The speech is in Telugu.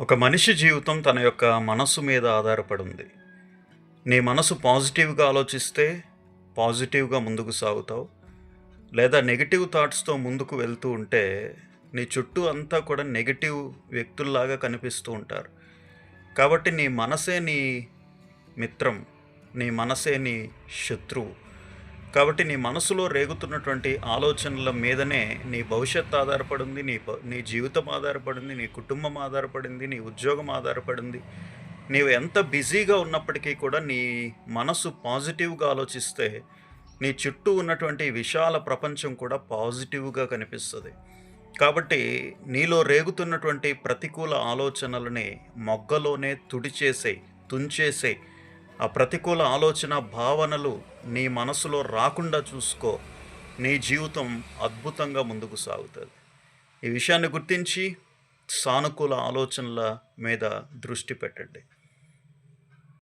ఒక మనిషి జీవితం తన యొక్క మనసు మీద ఆధారపడింది. నీ మనసు పాజిటివ్గా ఆలోచిస్తే పాజిటివ్గా ముందుకు సాగుతావు. లేదా నెగిటివ్ థాట్స్తో ముందుకు వెళ్తూ ఉంటే నీ చుట్టూ అంతా కూడా నెగిటివ్ వ్యక్తుల్లాగా కనిపిస్తూ ఉంటారు. కాబట్టి నీ మనసే నీ మిత్రం నీ మనసే నీ శత్రువు. కాబట్టి నీ మనసులో రేగుతున్నటువంటి ఆలోచనల మీదనే నీ భవిష్యత్ ఆధారపడింది నీ నీ జీవితం ఆధారపడింది నీ కుటుంబం ఆధారపడింది నీ ఉద్యోగం ఆధారపడింది. నీవు ఎంత బిజీగా ఉన్నప్పటికీ కూడా నీ మనసు పాజిటివ్గా ఆలోచిస్తే నీ చుట్టూ ఉన్నటువంటి విశాల ప్రపంచం కూడా పాజిటివ్గా కనిపిస్తుంది. కాబట్టి నీలో రేగుతున్నటువంటి ప్రతికూల ఆలోచనలని మొగ్గలోనే తుడిచేసేయి తుంచేసేయి. ఆ ప్రతికూల ఆలోచన భావనలు నీ మనసులో రాకుండా చూసుకో. నీ జీవితం అద్భుతంగా ముందుకు సాగుతుంది. ఈ విషయాన్ని గుర్తించి సానుకూల ఆలోచనల మీద దృష్టి పెట్టండి.